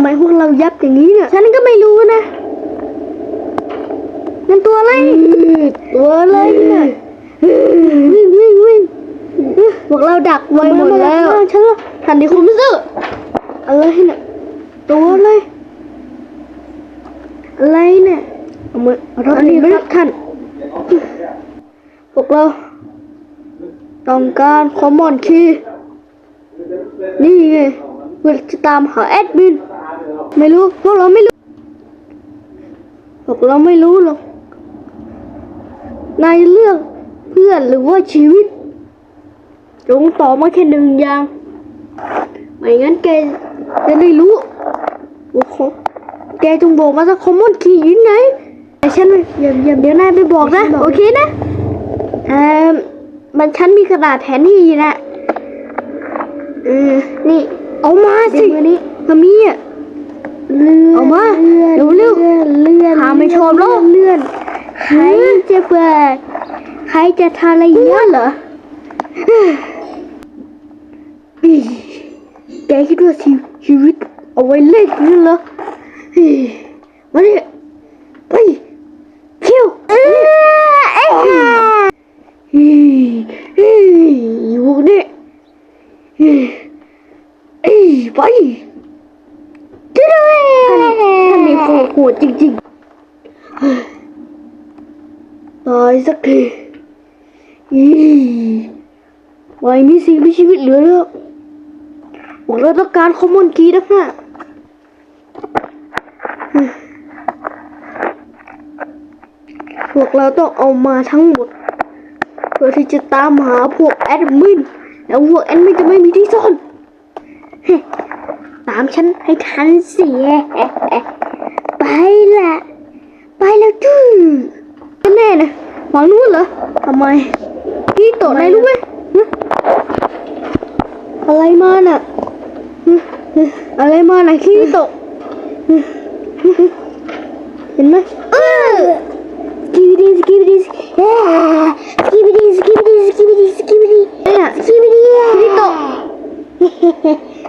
ไมพวกเรายับอย่างนี้เนี่ย ฉันก็ไม่รู้นะนั่นตัวอะไร ตัวอะไรเนี่ยวิ่งวิ่งวิ่งพวกเราดักไว้หมดแล้วฉันละทันทีคุณไม่ซื้ออะไรเนี่ยตัวอะไรอะไรเนี่ยเอามือเอาท่านี้ครับท่านพวกเรา ต้องการคอมมอนคีย์นี่ไงเพื่อจะตามหาแอดมิน ไม่รู้พวกเราไม่รู้พวกเราไม่รู้หรอกนายเลือกเพื่อนหรือว่าชีวิต จงตอบมาแค่หนึ่งอย่าง ไม่งั้นแกจะได้รู้ว่าของแกจงบอกมาสักคอมมอนคีย์อยู่ไหนแต่ฉันไม่อย่าอย่าเดี๋ยวนายไปบอกนะ โอเคนะเอ่อมันฉันมีกระดาษแผนที่อยู่นะเออนี่ เอามาสินี้มามีอะ เอามาเร็วเร็วเลื่อนหาไม่ชมโลกเลื่อนใครจะเปิดใครจะทารยะเหรออีแกคิดว่าชีชีวิตเอาไว้เล่นนี่เหรอเฮ้ยมาเนี่ยไปเที่ยวเฮ้ยเฮ้ยอยู่เนี่ยเฮ้ยเอ้ยไปช่วยด้วย ท่านนี่โคตรโหดจริงๆ ตายสักทีอีไม่มีสิ่งมีชีวิตเหลือแล้วพวกเราต้องการคอมมอนกีนักหนาพวกเราต้องเอามาทั้งหมด เพื่อที่จะตามหาพวกแอดมิน แล้วพวกแอดมินจะไม่มีที่ซ่อน ตามฉันให้ทันเสิไปละไปแล้วจู้แน่นะฝั่งนู้นเหรอทำไม พี่โตะนายรู้ไหมอะไรมาน่ะอะไรมาน่ะพี่โตะฮะฮะเห็นไหมเออสกิบดีสกิบดีสกิบดีสกิบดีสกิบดีสกิบดีเนี่ยสกิบดีพี่โตะ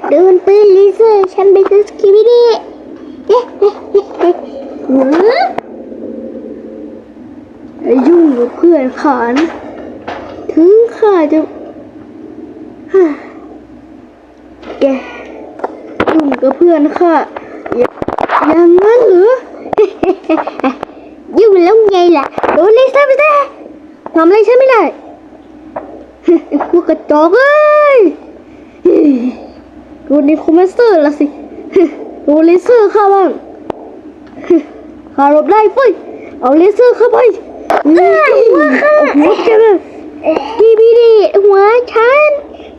โดนปืนลเซอร์ฉันไปซื้อสกิบิดี้เอ๊ะเอ๊ะเอ๊ะเอ๊ะหือไอ้ยุ่งกับเพื่อนขานถึงข้าจะฮ่าแกยุ่งกับเพื่อนข้าอย่าอย่างนั้นเหรอยุ่งแล้วไงล่ะโดนลเซอร์ไปซะทำอะไรฉันไม่ได้พวกกระจอกเอ้ย โดนในคอมเมสเตอร์ละสิโดนเลเซอร์เข้าบ้างข้าหลบได้เฟ้ยเอาเลเซอร์เข้าไปหัวข้าหัวจะมาสกีบิดีหัวฉัน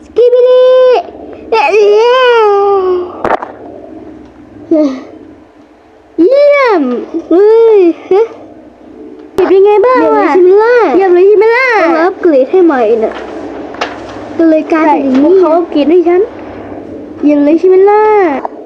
สกีบิดีเยี่ยมเฮ้ยเป็นไงบ้างอะเยี่ยมเลยใช่ไหมล่ะเยี่ยมเลยใช่ไหมล่ะอัปเกรดให้ใหม่น่ะก็เลยกลายเป็นอย่างนี้เขาอัปเกรดให้ฉัน เย็นเลยใช่ไหมล่ะ